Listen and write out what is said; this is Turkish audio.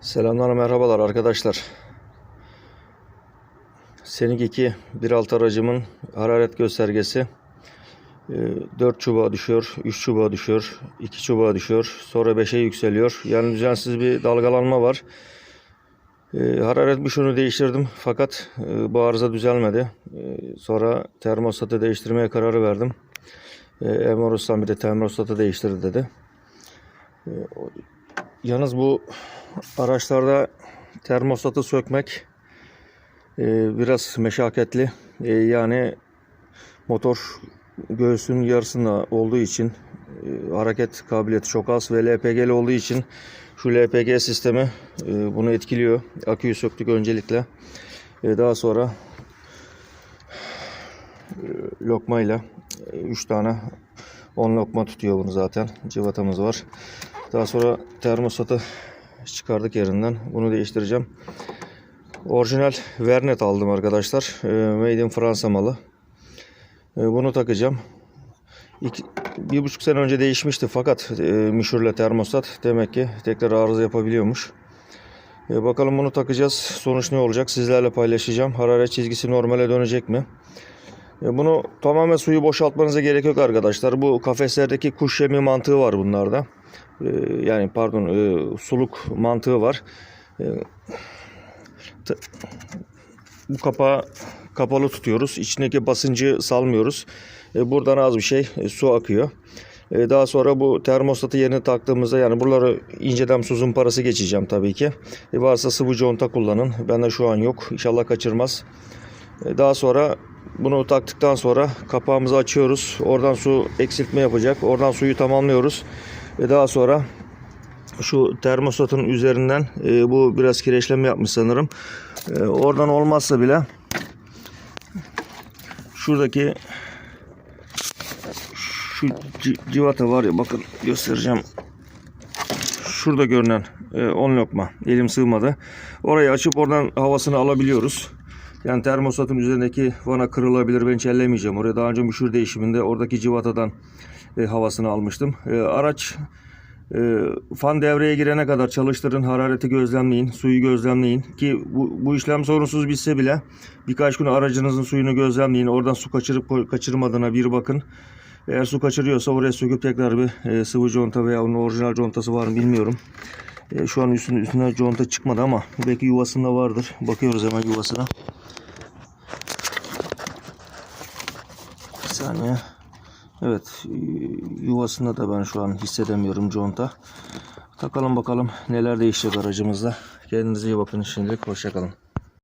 Selamlar merhabalar arkadaşlar. Senik 2 1.6 aracımın hararet göstergesi 4 çubuğa düşüyor, 3 çubuğa düşüyor, 2 çubuğa düşüyor, sonra 5'e yükseliyor. Yani düzensiz bir dalgalanma var. E, Hararet büşünü değiştirdim fakat e, bu arıza düzelmedi. E, Sonra termostatı değiştirmeye kararı verdim. E, Emre Ustam bir de termostatı değiştir dedi. E, Yalnız bu araçlarda termostatı sökmek e, biraz meşakkatli. E, yani motor göğsünün yarısında olduğu için e, hareket kabiliyeti çok az ve LPG'li olduğu için şu LPG sistemi e, bunu etkiliyor. Aküyü söktük öncelikle. E, daha sonra e, lokmayla 3 tane 10 lokma tutuyor bunu zaten. Civatamız var. Daha sonra termostatı çıkardık yerinden. Bunu değiştireceğim. Orijinal Vernet aldım arkadaşlar. Ee, Made in Fransa malı. Ee, Bunu takacağım. İki, bir buçuk sene önce değişmişti fakat e, müşürle termostat demek ki tekrar arıza yapabiliyormuş. E, bakalım bunu takacağız. Sonuç ne olacak? Sizlerle paylaşacağım. Hararet çizgisi normale dönecek mi? Bunu tamamen suyu boşaltmanıza gerek yok arkadaşlar. Bu kafeslerdeki kuş yemi mantığı var bunlarda. E, Yani pardon e, suluk mantığı var. E, t- Bu kapağı kapalı tutuyoruz. İçindeki basıncı salmıyoruz. E, Buradan az bir şey e, su akıyor. Daha sonra bu termostatı yerine taktığımızda yani buraları inceden su parası geçeceğim tabii ki. E, Varsa sıvı conta kullanın. Bende şu an yok. İnşallah kaçırmaz. Daha sonra bunu taktıktan sonra kapağımızı açıyoruz. Oradan su eksiltme yapacak. Oradan suyu tamamlıyoruz. Ve daha sonra şu termostatın üzerinden e, bu biraz kireçleme yapmış sanırım. E, oradan olmazsa bile şuradaki şu ci- civata var ya bakın göstereceğim. Şurada görünen 10 lokma elim sığmadı. Orayı açıp oradan havasını alabiliyoruz. Yani termostatın üzerindeki vana kırılabilir. Ben hiç ellemeyeceğim. Oraya daha önce müşür değişiminde oradaki civatadan e, havasını almıştım. E, araç e, fan devreye girene kadar çalıştırın, harareti gözlemleyin, suyu gözlemleyin. Ki bu, bu işlem sorunsuz bitse bile birkaç gün aracınızın suyunu gözlemleyin. Oradan su kaçırıp kaçırmadığına bir bakın. Eğer su kaçırıyorsa oraya söküp tekrar bir e, sıvı conta veya onun orijinal contası var mı bilmiyorum. E, şu an üstüne, üstüne conta çıkmadı ama belki yuvasında vardır. Bakıyoruz hemen yuvasına. Saniye. Evet yuvasında da ben şu an hissedemiyorum conta. Takalım bakalım neler değişecek aracımızda. Kendinize iyi bakın şimdilik. Hoşçakalın.